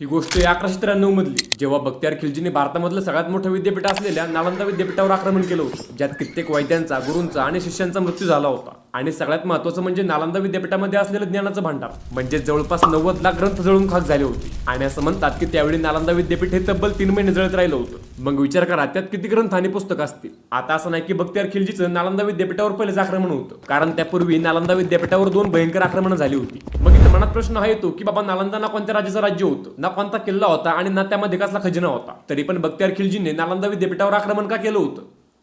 ही गोष्ट अकराशे त्र्याण्णव मधली. जेव्हा बख्तियार खिलजीने भारतामधलं सगळ्यात मोठं विद्यापीठ असलेल्या नालंदा विद्यापीठावर आक्रमण केलं होतं ज्यात कित्येक वैद्यांचा गुरूंचा आणि शिष्यांचा मृत्यू झाला होता. आणि सगळ्यात महत्वाचं म्हणजे नालंदा विद्यापीठामध्ये असलेलं ज्ञानाचं भांडार. म्हणजे जवळपास नव्वद लाख ग्रंथ जळून खाक झाले होते. आणि असं म्हणतात की त्यावेळी नालंदा विद्यापीठ हे तब्बल तीन महिने जळत राहिलं होतं. मग विचार करा त्यात किती ग्रंथ आणि पुस्तकं असतील? आता असं नाही की बख्तियार खिलजीचं नालंदा विद्यापीठावर पहिलेच आक्रमण होतं. कारण त्यापूर्वी नालंदा विद्यापीठावर दोन भयंकर आक्रमणं झाली होती. मग इथं मनात प्रश्न हा येतो की बाबा नालंदा ना कोणत्या राज्याचं राज्य होतं? ना कोणता किल्ला होता आणि ना त्यामध्ये कसला खजिना होता? तरी पण बख्तियार खिलजीने नालंदा विद्यापीठावर आक्रमण का केलं होतं?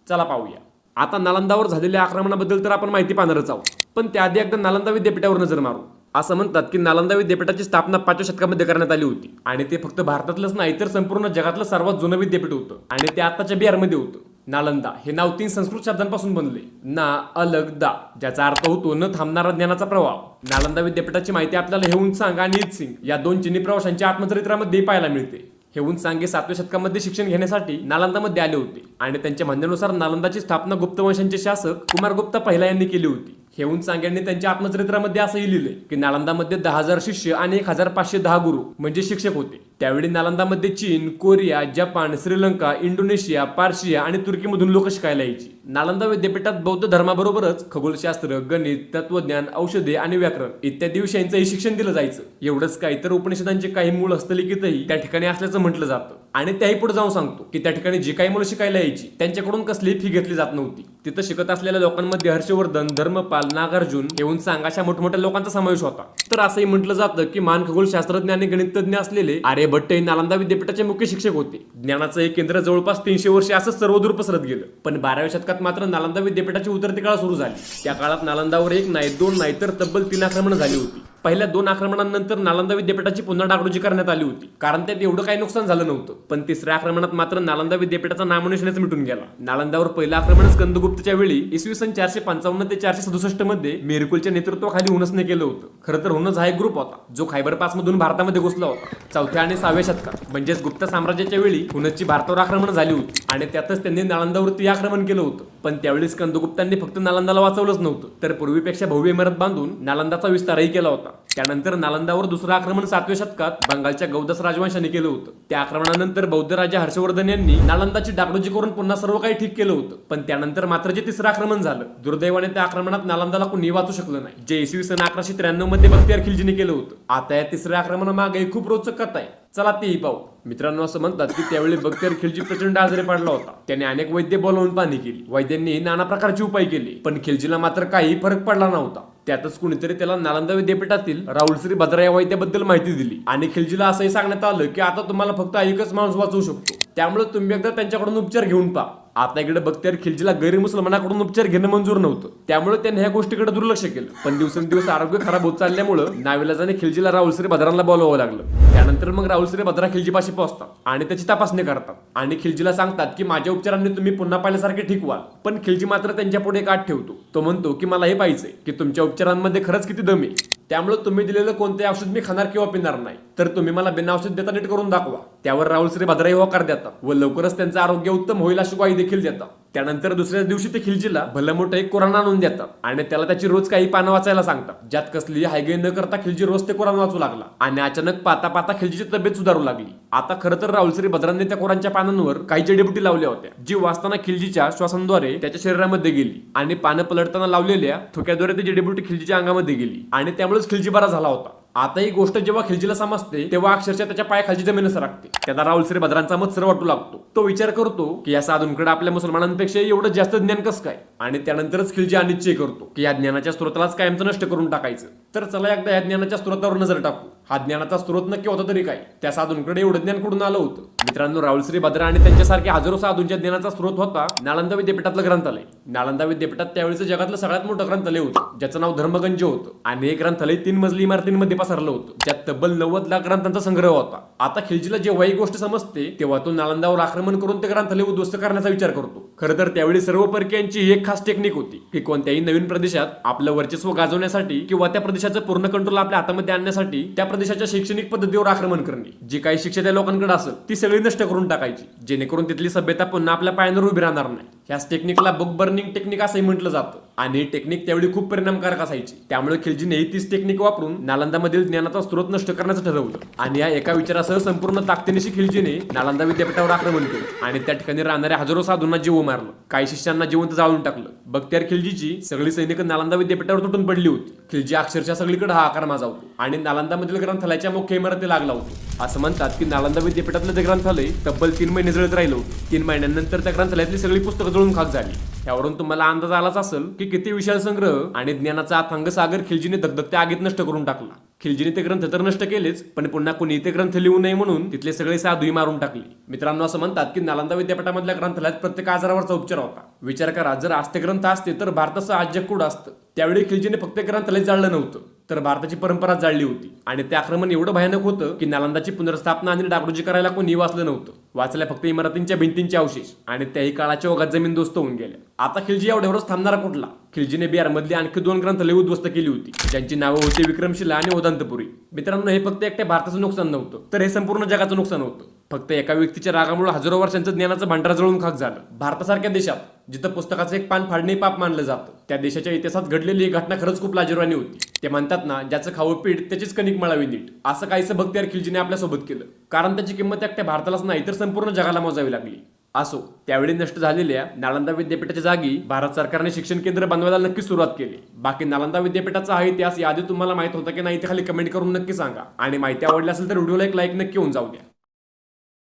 चला पाहूया. आता नालंदावर झालेल्या आक्रमणाबद्दल तर आपण माहिती पाहणारच आहोत. पण त्याआधी एकदा नालंदा विद्यापीठावर नजर मारू. असं म्हणतात की नालंदा विद्यापीठाची स्थापना पाचव्या शतकामध्ये करण्यात आली होती. आणि ते फक्त भारतातलंच नाही तर संपूर्ण जगातलं सर्वात जुनं विद्यापीठ होतं. आणि ते आताच्या बिहारमध्ये होतं. नालंदा हे नाव तीन संस्कृत शब्दांपासून बनले. ना अलग दा ज्याचा अर्थ होतो न थांबणारा ज्ञानाचा प्रभाव नालंदा विद्यापीठाची माहिती आपल्याला हेऊन सांग आणि सिंग या दोन चिनी प्रवाशांच्या आत्मचरित्रामध्ये पाहायला मिळते. हेऊन सांगे सातव्या शतकामध्ये शिक्षण घेण्यासाठी नालंदामध्ये आले होते आणि त्यांच्या म्हणण्यानुसार नालंदाची स्थापना गुप्त वंशांचे शासक कुमारगुप्ता पहिला यांनी केली होती. हेऊन सांग्यांनी त्यांच्या आत्मचरित्रामध्ये असंही लिहिलंय की नालंदामध्ये दहा हजार शिष्य आणि एक हजार पाचशे दहा गुरु म्हणजे शिक्षक होते. त्यावेळी नालंदामध्ये चीन कोरिया जपान श्रीलंका इंडोनेशिया पार्शिया आणि तुर्कीमधून लोक शिकायला यायची. नालंदा विद्यापीठात बौद्ध धर्माबरोबरच खगोलशास्त्र गणित तत्वज्ञान औषधे आणि व्याकरण इत्यादी विषयांचंही शिक्षण दिलं जायचं. एवढंच काय तर उपनिषदांचे काही मूळ हस्तलिखितही त्या ठिकाणी असल्याचं म्हटलं जातं. आणि त्याही पुढे जाऊन सांगतो की त्या ठिकाणी जी काही मुलं शिकायला यायची त्यांच्याकडून कसलीही फी घेतली जात नव्हती. तिथं शिकत असलेल्या लोकांमध्ये हर्षवर्धन धर्मपाल नागार्जुन येऊन सांग अशा मोठमोठ्या लोकांचा समावेश होता. तर असंही म्हटलं जातं की मान खगोल शास्त्रज्ञ आणि गणितज्ञ असलेले आर्यभट्ट हे नालंदा विद्यापीठाचे मुख्य शिक्षक होते. ज्ञानाचं हे केंद्र जवळपास तीनशे वर्षे असं सर्वदूर पसरत गेलं. पण बाराव्या शतकात मात्र नालंदा विद्यापीठाची उतरती काळ सुरू झाली. त्या काळात नालंदावर एक नाही दोन नाही तर तब्बल तीन आक्रमणं झाली होती. पहिल्या दोन आक्रमणांनंतर नालंदा विद्यापीठाची पुन्हा डागडुजी करण्यात आली होती. कारण त्यात एवढं काही नुकसान झालं नव्हतं. पण तिसऱ्या आक्रमणात मात्र नालंदा विद्यापीठाचा नामनिशाणच मिटून गेला. नालंदावर पहिलं आक्रमण स्कंदगुप्तच्या वेळी इसवी सन चारशे पंचावन्न ते चारशे सदुसष्टमध्ये मेरकुलच्या नेतृत्वाखाली हुनसने केलं होतं. खरं तर हुनस हा एक ग्रुप होता जो खायबर पास मधून भारतामध्ये घुसला होता. चौथ्या आणि सहाव्या शतकात. म्हणजेच गुप्त साम्राज्याच्या वेळी हुनसची भारतावर आक्रमण झाली होती. आणि त्यातच त्यांनी नालंदावरती आक्रमण केलं होतं. पण त्यावेळी स्कंदगुप्तांनी फक्त नालंदाला वाचवलंच नव्हतं. तर पूर्वीपेक्षा भव्य इमारत बांधून नालंदाचा विस्तारही केला होता. त्यानंतर नालंदावर दुसरं आक्रमण सातव्या शतकात बंगालच्या गौदस राजवंशाने केलं होतं. त्या आक्रमणानंतर बौद्ध राजा हर्षवर्धन यांनी नालंदाची डागडुजी करून पुन्हा सर्व काही ठीक केलं होतं. पण त्यानंतर मात्र जे तिसरं आक्रमण झालं दुर्दैवाने त्या आक्रमणात नालंदाला कोणी वाचू शकलं नाही. जे इसवी सन अकराशे त्र्याण्णवमध्ये बख्तियार खिलजीने केलं होतं. आता या तिसऱ्या आक्रमणामागे खूप रोचक कथा आहे. चला तेही पाहू. मित्रांनो असं म्हणतात की त्यावेळी बख्तियार खिलजी प्रचंड आजारी पडला होता. त्याने अनेक वैद्य बोलावून पाहणी केली. वैद्यांनी नाना प्रकारचे उपाय केले पण खिलजीला मात्र काही फरक पडला नव्हता. त्यातच कुणीतरी त्याला नालंदा विद्यापीठातील राहुल श्री भद्रा या वैद्याबद्दल माहिती दिली. आणि खिलजीला असंही सांगण्यात आलं की आता तुम्हाला फक्त एकच माणूस वाचवू शकतो. त्यामुळे तुम्ही एकदा त्यांच्याकडून उपचार घेऊन पहा. आता इकडे बख्तियार खिलजीला गैर मुसलमानाकडून उपचार घेणं मंजूर नव्हतं. त्यामुळे त्यांनी ह्या गोष्टीकडे दुर्लक्ष केलं. पण दिवसेंदिवस आरोग्य खराब होत चालल्यामुळं नाविलाजाने खिलजीला राहुल श्री भद्रांना बोलवावं लागलं. त्यानंतर मग राहुल श्री भद्रा खिलजीपाशी पोहोचतात आणि त्याची तपासणी करतात. आणि खिलजीला सांगतात की माझ्या उपचारांनी तुम्ही पुन्हा पाहिल्यासारखे ठीक व्हाल पण खिलजी मात्र त्यांच्या पुढे एक आठ ठेवतो. तो म्हणतो की मला हे पाहिजे की तुमच्या उपचारांमध्ये खरंच किती दम आहे. त्यामुळे तुम्ही दिलेलं कोणते औषध मी खाणार किंवा पिणार नाही. तर तुम्ही मला बिना औषध देता नीट करून दाखवा. त्यावर राहुल श्री भद्राई होकार देतात व लवकरच त्यांचं आरोग्य उत्तम होईल अशी ग्वाही देखील देतात. त्यानंतर दुसऱ्याच दिवशी ते खिलजीला भलं मोठं एक कुराण आणून देतात आणि त्याला त्याची रोज काही पानं वाचायला सांगतात. ज्यात कसली हायगे न करता खिलजी रोज ते कुराण वाचू लागला आणि अचानक पाता पाता खिलजीची तब्येत सुधारू लागली. आता खरं तर राहुल श्री भद्रांनी त्या कुराणच्या पानांवर काही जडीबुटी लावल्या होत्या जी वाचताना खिलजीच्या श्वासांद्वारे त्याच्या शरीरामध्ये गेली आणि पानं पलटताना लावलेल्या थोक्याद्वारे ती जडीबुटी खिलजीच्या अंगामध्ये गेली आणि त्यामुळेच खिलजी बरा झाला होता. आता ही गोष्ट जेव्हा खिलजीला समजते तेव्हा अक्षरशः त्याच्या पायाखालची जमीन सरकते त्याला राहुल श्री भद्रांचा मत्सर वाटू लागतो. तो विचार करतो की या साधूंकडे आपल्या मुसलमानांपेक्षा एवढं जास्त ज्ञान कसं काय? आणि त्यानंतरच खिलजी अनिश्चय करतो की या ज्ञानाच्या स्रोतालाच कायमचं नष्ट करून टाकायचं. तर चला एकदा या ज्ञानाच्या स्रोतावर नजर टाकू. हा ज्ञानाचा स्रोत नक्की होता तरी काय. त्या साधूंकडे एवढं ज्ञान कुठून आलं होतं? मित्रांनो राहुल श्री भद्रा आणि त्यांच्यासारखे हजारो साधूंच्या ज्ञानाचा स्रोत होता नालंदा विद्यापीठातलं ग्रंथालय. नालंदा विद्यापीठात त्यावेळेचं जगातलं सगळ्यात मोठं ग्रंथालय होतं ज्याचं नाव धर्मगंज होतं. आणि हे ग्रंथालय तीन मजली इमारतींमध्ये पसरलं होतं ज्यात तब्बल नव्वद लाख ग्रंथांचा संग्रह होता. आता खिलजीला जेव्हा ही गोष्ट समजते तेव्हा तो नालंदावर आक्रमण करून ते ग्रंथालय उद्ध्वस्त करण्याचा विचार करतो. खरं तर त्यावेळी सर्व परकीयांची ही एक खास टेक्निक होती की कोणत्याही नवीन प्रदेशात आपलं वर्चस्व गाजवण्यासाठी किंवा त्या प्रदेशाचं पूर्ण कंट्रोल आपल्या हातामध्ये आणण्यासाठी त्या प्रदेशाच्या शैक्षणिक पद्धतीवर आक्रमण करणे. जी काही शिक्षा त्या लोकांकडे असेल ती सगळी नष्ट करून टाकायची जेणेकरून तिथली सभ्यता पुन्हा आपल्या पायांवर उभी राहणार नाही. ह्याच टेक्निकला बुक बर्निंग टेक्निक असंही म्हटलं जातं. आणि टेक्निक त्यावेळी खूप परिणामकारक असायची. त्यामुळे खिलजीने तीच टेक्निक वापरून नालंदामधील ज्ञानाचा स्रोत नष्ट करण्याचं ठरवलं. आणि या एका विचारासह संपूर्ण ताकदीनिशी खिलजीने नालंदा विद्यापीठावर आक्रमण केलं. आणि त्या ठिकाणी राहणाऱ्या हजारो साधूंना जीव मारलं. काही शिष्यांना जिवंत जाळून टाकलं. बख्तियार खिलजीची सगळी सैनिक नालंदा विद्यापीठावर तुटून पडली होती. खिलजी अक्षरशः सगळीकडे हा आकार होतो. आणि नालंदामधील ग्रंथालयाच्या मुख्य इमारती लागला होतो. असं म्हणतात की नालंदा विद्यापीठातलं ते ग्रंथालय तब्बल तीन महिने जळत राहिलो तीन महिन्यानंतर त्या ग्रंथालयातली सगळी पुस्तकं जळून खाक झाली. यावरून तुम्हाला अंदाज आलाच असेल की किती विशाल संग्रह आणि ज्ञानाचा अथांग सागर खिलजीने धगधगत्या आगीत नष्ट करून टाकला. खिलजीने ते ग्रंथ तर नष्ट केलेच पण पुन्हा कोणी ते ग्रंथ लिहू नये म्हणून तिथले सगळे साधूही मारून टाकले. मित्रांनो असं म्हणतात की नालंदा विद्यापीठामधल्या ग्रंथालयात प्रत्येक आजारावरचा उपचार होता. विचार करा जर आस्ते ग्रंथ असते तर भारताचं आज जग असतं. त्यावेळी खिलजीने फक्त ग्रंथालय जाळलं नव्हतं तर भारताची परंपरा जाळली होती. आणि ते आक्रमण एवढं भयानक होतं की नालंदाची पुनर्स्थापना आणि डागडुजी करायला कोणी वाचलं नव्हतं. वाचल्या फक्त इमारतींच्या भिंतींचे अवशेष. आणि त्याही काळाच्या ओघात जमीन दोस्त होऊन गेल्या आता खिलजी एवढ्यावरच थांबणारा कुठला? खिलजीने बिहारमधली आणखी दोन ग्रंथालय उद्ध्वस्त केली होती. ज्यांची नावं होती विक्रमशिला आणि ओदांतपुरी. मित्रांनो हे फक्त एकट्या भारताचं नुकसान नव्हतं. तर हे संपूर्ण जगाचं नुकसान होतं. फक्त एका व्यक्तीच्या रागामुळे हजारो वर्षांचं ज्ञानाचं भांडार जळून खाक झालं. भारतासारख्या देशात जिथं पुस्तकाचं एक पान फाडणे पाप मानलं जातं त्या देशाच्या इतिहासात घडलेली ही घटना खरंच खूप लाजीरवाणी होती. ते म्हणतात ना ज्याचं खावं पीठ त्याचीच कणिक मळावी नीट. असं काहीसं बख्तियार खिलजीने आपल्यासोबत केलं. कारण त्याची किंमत एकट्या भारतालाच नाही तर संपूर्ण जगाला मोजावी लागली. असो त्यावेळी नष्ट झालेल्या नालंदा विद्यापीठाच्या जागी भारत सरकारने शिक्षण केंद्र बनवायला नक्की सुरुवात केली. बाकी नालंदा विद्यापीठाचा हा इतिहास यादी तुम्हाला माहीत होता की नाही ते खाली कमेंट करून नक्की सांगा. आणि माहिती आवडली असेल तर व्हिडिओला एक लाईक नक्की होऊन जाऊ द्या.